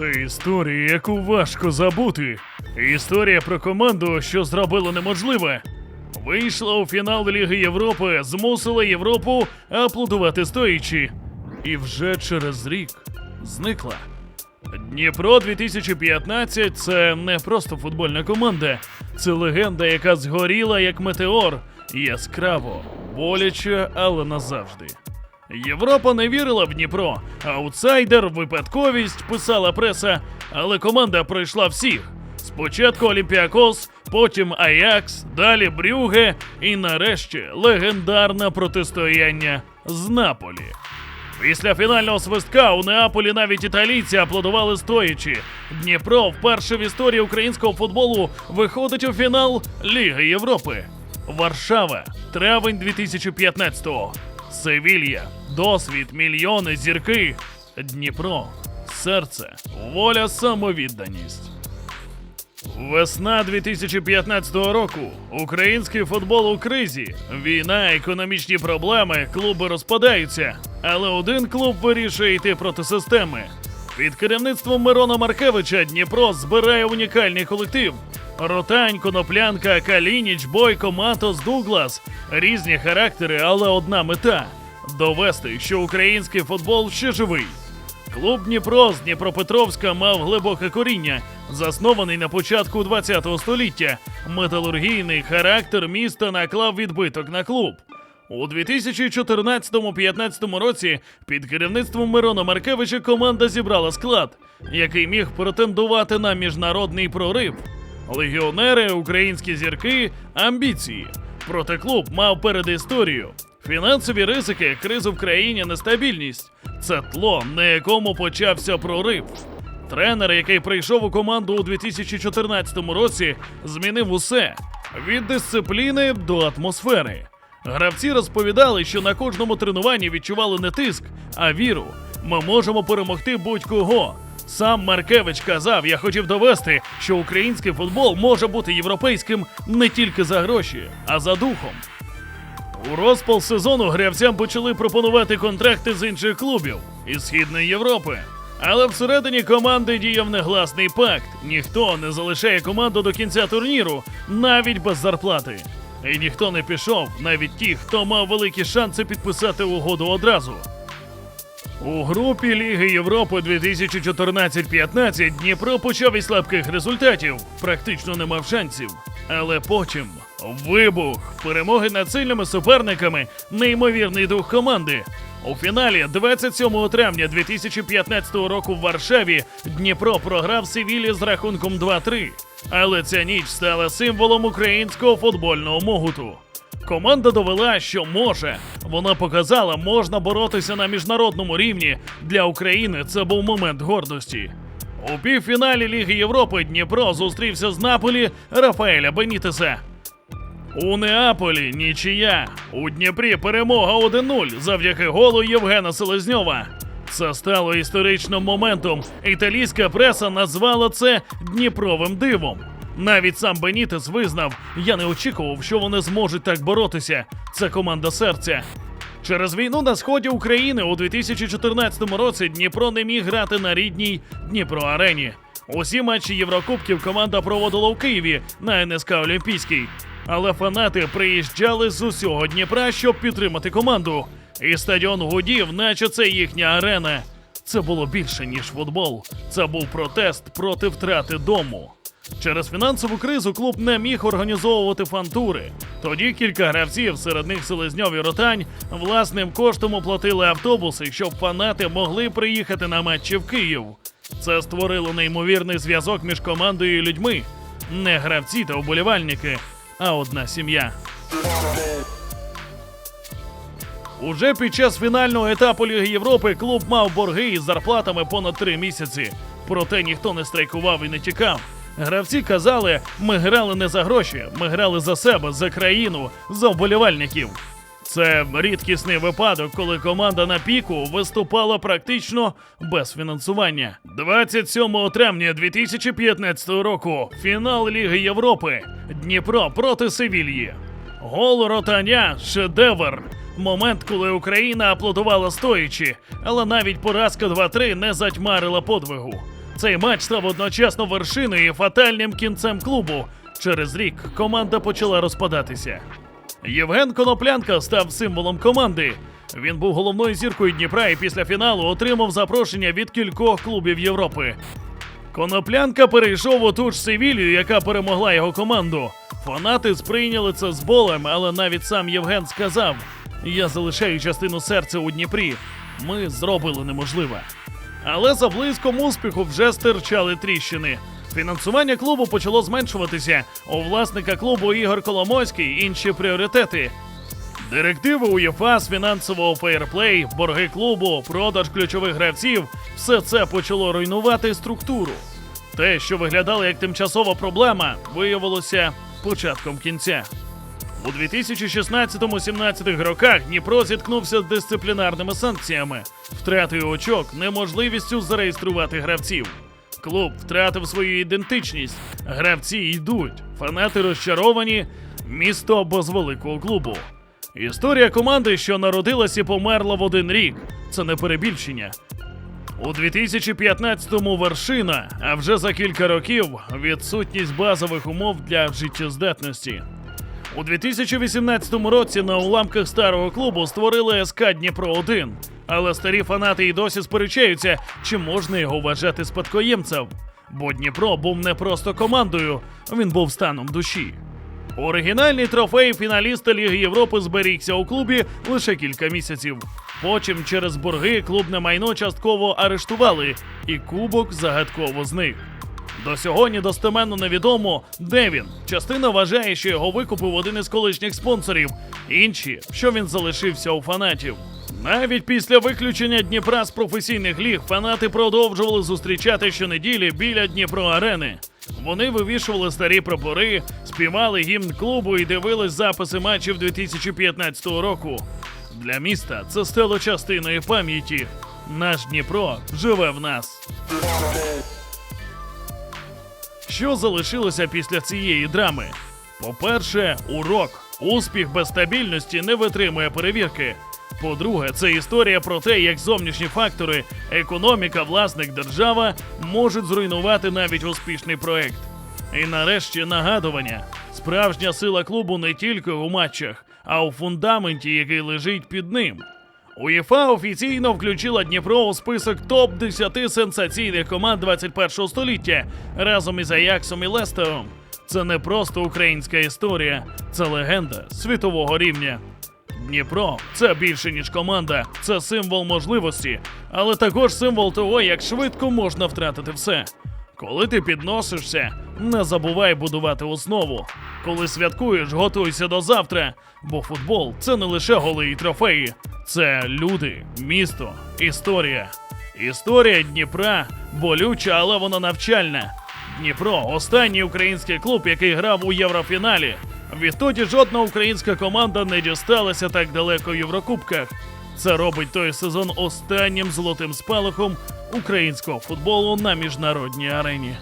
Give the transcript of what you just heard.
Це історія, яку важко забути. Історія про команду, що зробила неможливе. Вийшла у фінал Ліги Європи, змусила Європу аплодувати стоячи. І вже через рік зникла. Дніпро 2015 це не просто футбольна команда, це легенда, яка згоріла як метеор, яскраво, боляче, але назавжди. Європа не вірила в Дніпро. Аутсайдер, випадковість, писала преса, але команда пройшла всіх. Спочатку Олімпіакос, потім Аякс, далі Брюге і нарешті легендарне протистояння з Наполі. Після фінального свистка у Неаполі навіть італійці аплодували стоячи. Дніпро вперше в історії українського футболу виходить у фінал Ліги Європи. Варшава, травень 2015-го. Севілья, досвід, мільйони, зірки. Дніпро, серце, воля, самовідданість. Весна 2015 року. Український футбол у кризі. Війна, економічні проблеми, клуби розпадаються. Але один клуб вирішує йти проти системи. Під керівництвом Мирона Маркевича Дніпро збирає унікальний колектив. Ротань, Коноплянка, Калініч, Бойко, Матос, Дуглас. Різні характери, але одна мета довести, що український футбол ще живий. Клуб Дніпро з Дніпропетровська мав глибоке коріння, заснований на початку ХХ століття. Металургійний характер міста наклав відбиток на клуб. У 2014-15 році під керівництвом Мирона Маркевича команда зібрала склад, який міг претендувати на міжнародний прорив. Легіонери, українські зірки, амбіції. Проте клуб мав передісторію. Фінансові ризики, кризу в країні, нестабільність. Це тло, на якому почався прорив. Тренер, який прийшов у команду у 2014 році, змінив усе від дисципліни до атмосфери. Гравці розповідали, що на кожному тренуванні відчували не тиск, а віру. Ми можемо перемогти будь-кого. Сам Маркевич казав, я хотів довести, що український футбол може бути європейським не тільки за гроші, а за духом. У розпал сезону гравцям почали пропонувати контракти з інших клубів із Східної Європи. Але всередині команди діяв негласний пакт. Ніхто не залишає команду до кінця турніру, навіть без зарплати. І ніхто не пішов, навіть ті, хто мав великі шанси підписати угоду одразу. У групі Ліги Європи 2014-15 Дніпро почав із слабких результатів, практично не мав шансів. Але потім вибух, перемоги над сильними суперниками, неймовірний дух команди. У фіналі 27 травня 2015 року в Варшаві Дніпро програв Севілі з рахунком 2-3. Але ця ніч стала символом українського футбольного могуту. Команда довела, що може. Вона показала, можна боротися на міжнародному рівні. Для України це був момент гордості. У півфіналі Ліги Європи Дніпро зустрівся з Наполі Рафаеля Бенітеса. У Неаполі нічия. У Дніпрі перемога 1-0 завдяки голу Євгена Селезньова. Це стало історичним моментом. Італійська преса назвала це Дніпровим дивом. Навіть сам Бенітес визнав, я не очікував, що вони зможуть так боротися. Це команда серця. Через війну на сході України у 2014 році Дніпро не міг грати на рідній Дніпро Арені. Усі матчі Єврокубків команда проводила у Києві на НСК Олімпійський. Але фанати приїжджали з усього Дніпра, щоб підтримати команду. І стадіон гудів, наче це їхня арена. Це було більше, ніж футбол. Це був протест проти втрати дому. Через фінансову кризу клуб не міг організовувати фантури. Тоді кілька гравців, серед них Селезньов і Ротань, власним коштом оплатили автобуси, щоб фанати могли приїхати на матчі в Київ. Це створило неймовірний зв'язок між командою і людьми. Не гравці та вболівальники, а одна сім'я. Уже під час фінального етапу Ліги Європи клуб мав борги із зарплатами понад три місяці. Проте ніхто не страйкував і не тікав. Гравці казали, ми грали не за гроші, ми грали за себе, за країну, за вболівальників. Це рідкісний випадок, коли команда на піку виступала практично без фінансування. 27 травня 2015 року фінал Ліги Європи. Дніпро проти Севільї. Гол ротаня шедевр. Момент, коли Україна аплодувала стоячи, але навіть поразка 2-3 не затьмарила подвигу. Цей матч став одночасно вершиною і фатальним кінцем клубу. Через рік команда почала розпадатися. Євген Коноплянка став символом команди. Він був головною зіркою Дніпра і після фіналу отримав запрошення від кількох клубів Європи. Коноплянка перейшов у ту ж Севілію, яка перемогла його команду. Фанати сприйняли це з болем, але навіть сам Євген сказав: Я залишаю частину серця у Дніпрі. Ми зробили неможливе. Але за блиском успіху вже стирчали тріщини. Фінансування клубу почало зменшуватися. У власника клубу Ігор Коломойський інші пріоритети. Директиви УЄФА з фінансового фейерплей, борги клубу, продаж ключових гравців все це почало руйнувати структуру. Те, що виглядало як тимчасова проблема, виявилося початком кінця. У 2016-17 роках Дніпро зіткнувся з дисциплінарними санкціями, втратою очок, неможливістю зареєструвати гравців. Клуб втратив свою ідентичність. Гравці йдуть, фанати розчаровані. Місто без великого клубу. Історія команди, що народилась і померла в один рік. Це не перебільшення. У 2015-му вершина, а вже за кілька років відсутність базових умов для життєздатності. У 2018 році на уламках старого клубу створили СК Дніпро 1 але старі фанати й досі сперечаються, чи можна його вважати спадкоємцем. Бо Дніпро був не просто командою, він був станом душі. Оригінальний трофей фіналіста Ліги Європи зберігся у клубі лише кілька місяців. Потім через борги клубне майно частково арештували, і кубок загадково зник. До сьогодні достеменно невідомо, де він. Частина вважає, що його викупив один із колишніх спонсорів, інші, що він залишився у фанатів. Навіть після виключення Дніпра з професійних ліг фанати продовжували зустрічати щонеділі біля Дніпро арени. Вони вивішували старі прапори, співали гімн клубу і дивились записи матчів 2015 року. Для міста це стало частиною пам'яті. Наш Дніпро живе в нас. Що залишилося після цієї драми? По-перше, урок. Успіх без стабільності не витримує перевірки. По-друге, це історія про те, як зовнішні фактори, економіка, власник, держава можуть зруйнувати навіть успішний проект. І нарешті нагадування: справжня сила клубу не тільки у матчах, а у фундаменті, який лежить під ним. УЄФА офіційно включила Дніпро у список топ 10 сенсаційних команд 21 століття разом із Аяксом і Лестером. Це не просто українська історія, це легенда світового рівня. Дніпро це більше ніж команда, це символ можливості, але також символ того, як швидко можна втратити все. Коли ти підносишся, не забувай будувати основу. Коли святкуєш, готуйся до завтра, бо футбол це не лише голи і трофеї, це люди, місто, історія. Історія Дніпра болюча, але вона навчальна. Дніпро останній український клуб, який грав у Єврофіналі. Відтоді жодна українська команда не дісталася так далеко в Єврокубках. Це робить той сезон останнім золотим спалахом українського футболу на міжнародній арені.